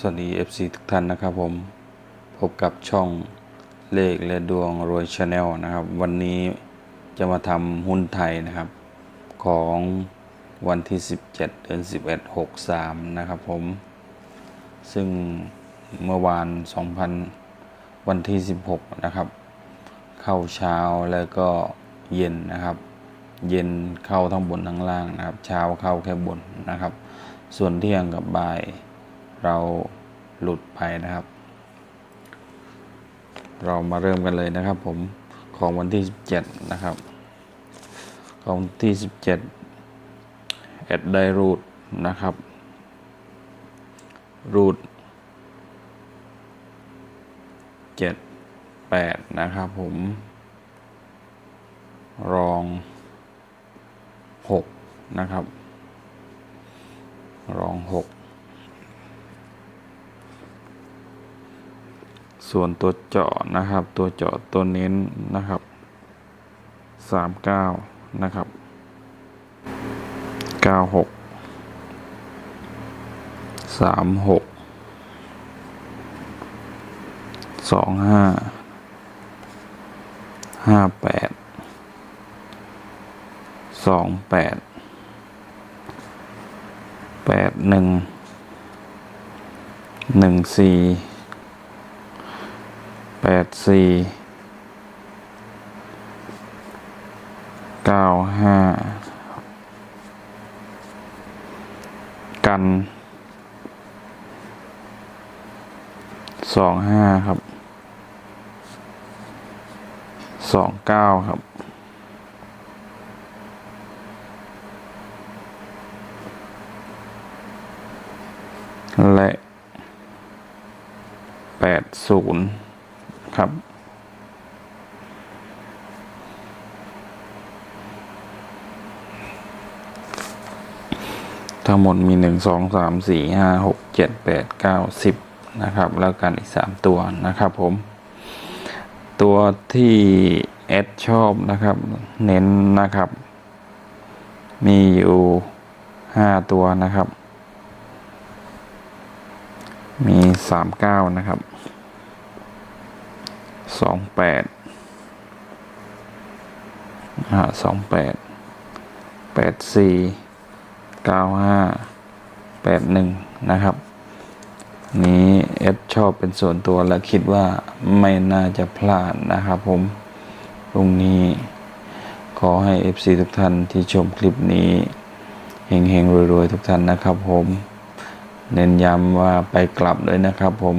สวัสดี FC ทุกท่านนะครับผม พบกับช่องเลขและดวงรวยชาแนลนะครับ วันนี้จะมาทำหุ้นไทยนะครับ ของวันที่ 17 เดือน 11 63 นะครับผม ซึ่งเมื่อวาน 2000 วันที่ 16 นะครับ เข้าเช้าแล้วก็เย็นนะครับ เย็นเข้าทั้งบนทั้งล่างนะครับ เช้าเข้าแค่บนนะครับ ส่วนเที่ยงกับบ่าย เราหลุดไปนะครับ เรามาเริ่มกันเลยนะครับ ผมของวันที่ 17 นะครับ ของวันที่ 17แอดได้รูดนะครับรูด7 8นะครับผม รอง6นะครับ รอง6 ส่วนตัวเจาะนะครับ ตัวเจาะตัวเน้นนะครับ 39 นะครับ 96 36 25 58 28 81 14 ดสองแปดแปดหนึ่งหนึ่งสี่แปดสี่เก้าห้ากันสองห้าครับสองเก้าครับและแปดศูนย์ ครับ ทั้งหมดมีหนึ่งสองสามสี่ห้าหกเจ็ดแปดเก้าสิบนะครับ แล้วกันอีกสามตัวนะครับผม ตัวที่แอดชอบนะครับ เน้นนะครับ มีอยู่ห้าตัวนะครับ มีสามเก้านะครับ สองแปดอ่าสองแปดแปดสี่เก้าห้าแปดหนึ่งนะครับ นี้เอสชอบเป็นส่วนตัวและคิดว่าไม่น่าจะพลาดนะครับผมตรงนี้ขอให้ FC ทุกท่านที่ชมคลิปนี้เฮงๆรวยๆ ทุกท่านนะครับผม เน้นย้ำว่าไปกลับเลยนะครับผม